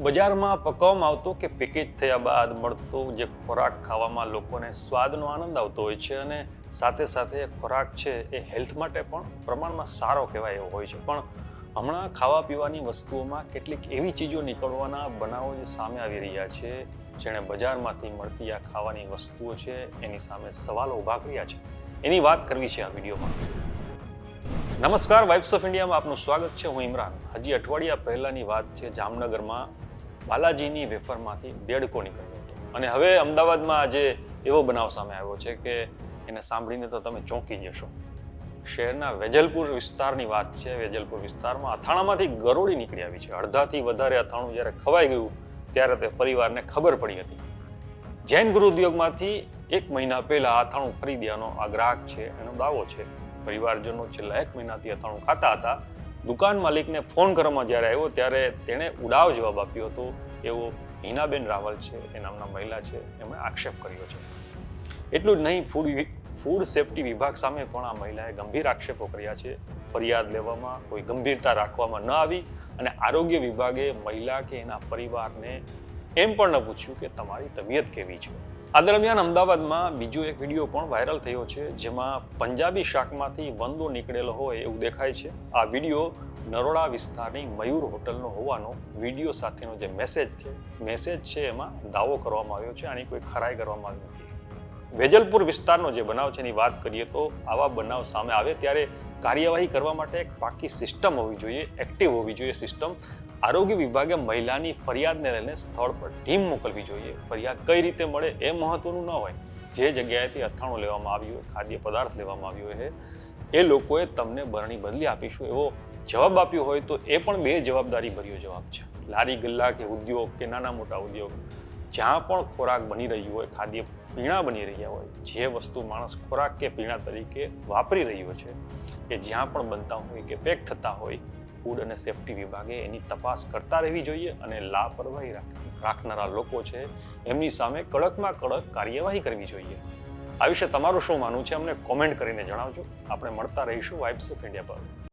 બજારમાં પકવવામાં આવતો કે પેકેજ થયા બાદ મળતો જે ખોરાક ખાવામાં લોકોને સ્વાદનો આનંદ આવતો હોય છે અને સાથે સાથે ખોરાક છે એ હેલ્થ માટે પણ પ્રમાણમાં સારો કહેવાય એવો હોય છે. પણ હમણાં ખાવા પીવાની વસ્તુઓમાં કેટલીક એવી ચીજો નીકળવાના બનાવો જે સામે આવી રહ્યા છે, જેણે બજારમાંથી મળતી આ ખાવાની વસ્તુઓ છે એની સામે સવાલો ઊભા કર્યા છે. એની વાત કરવી છે આ વિડીયોમાં. નમસ્કાર વાઇબ્સ ઓફ ઇન્ડિયામાં આપનું સ્વાગત છે. હું ઇમરાન. હજી અઠવાડિયા પહેલાંની વાત છે જામનગરમાં. બાલાજીની વેફરમાંથી દેડકો નીકળ્યો હતો. અને હવે અમદાવાદમાં આજે એવો બનાવ સામે આવ્યો છે કે એને સાંભળીને તો તમે ચોંકી જશો. શહેરના વેજલપુર વિસ્તારની વાત છે. વેજલપુર વિસ્તારમાં અથાણામાંથી ગરોળી નીકળી આવી છે. અડધાથી વધારે અથાણું જ્યારે ખવાઈ ગયું, ત્યારે તે પરિવારને ખબર પડી હતી. જૈન ગુરુ ઉદ્યોગમાંથી એક મહિના પહેલા અથાણું ખરીદ્યાનો આ ગ્રાહક છે. એનો દાવો છે. પરિવારજનો છેલ્લા એક મહિનાથી અથાણું ખાતા હતા. દુકાન માલિકને ફોન કરવામાં જ્યારે આવ્યો, ત્યારે તેણે ઉડાવ જવાબ આપ્યો હતો, એવો હિનાબેન રાવલ છે, એ નામના મહિલા છે, એમણે આક્ષેપ કર્યો છે. એટલું જ નહીં, ફૂડ ફૂડ સેફ્ટી વિભાગ સામે પણ આ મહિલાએ ગંભીર આક્ષેપો કર્યા છે. ફરિયાદ લેવામાં કોઈ ગંભીરતા રાખવામાં ન આવી અને આરોગ્ય વિભાગે મહિલા કે એના પરિવારને એમ પણ ન પૂછ્યું કે તમારી તબિયત કેવી છે. આ દરમિયાન અમદાવાદમાં બીજો એક વીડિયો પણ વાયરલ થયો છે, જેમાં પંજાબી શાકમાંથી વંદો નીકળેલો હોય એવું દેખાય છે. આ વીડિયો નરોડા વિસ્તારની મયુર હોટલનો હોવાનો વીડિયો સાથેનો જે મેસેજ છે મેસેજ છે એમાં દાવો કરવામાં આવ્યો છે. આની કોઈ ખરાઈ કરવામાં આવી નથી. વેજલપુર વિસ્તારનો જે બનાવ છે એની વાત કરીએ તો આવા બનાવ સામે આવે ત્યારે કાર્યવાહી કરવા માટે એક પાકી સિસ્ટમ હોવી જોઈએ એક્ટિવ હોવી જોઈએ સિસ્ટમ. આરોગ્ય વિભાગે મહિલાની ફરિયાદને લઈને સ્થળ પર ટીમ મોકલવી જોઈએ. ફરિયાદ કઈ રીતે મળે એ મહત્વનું ન હોય. જે જગ્યાએથી અથાણું લેવામાં આવ્યું હોય, ખાદ્ય પદાર્થ લેવામાં આવ્યો હોય, એ લોકોએ તમને બરણી બદલી આપીશું. એવો જવાબ આપ્યો હોય તો એ પણ બે જવાબદારી ભર્યો જવાબ છે. લારી ગલ્લા કે ઉદ્યોગ કે નાના મોટા ઉદ્યોગ, જ્યાં પણ ખોરાક બની રહ્યું હોય, ખાદ્ય પીણા બની રહ્યા હોય, જે વસ્તુ માણસ ખોરાક કે પીણા તરીકે વાપરી રહ્યો છે, એ જ્યાં પણ બનતા હોય કે પેક થતા હોય, ફૂડ અને સેફ્ટી વિભાગે એની તપાસ કરતા રહેવી જોઈએ અને લાપરવાહી રાખ- રાખનારા લોકો છે, એમની સામે કડકમાં કડક કાર્યવાહી કરવી જોઈએ. આ વિશે તમારું શું માનવું છે, અમને કોમેન્ટ કરીને જણાવજો. આપણે મળતા રહીશું વાઇબ્સ ઓફ ઇન્ડિયા પર.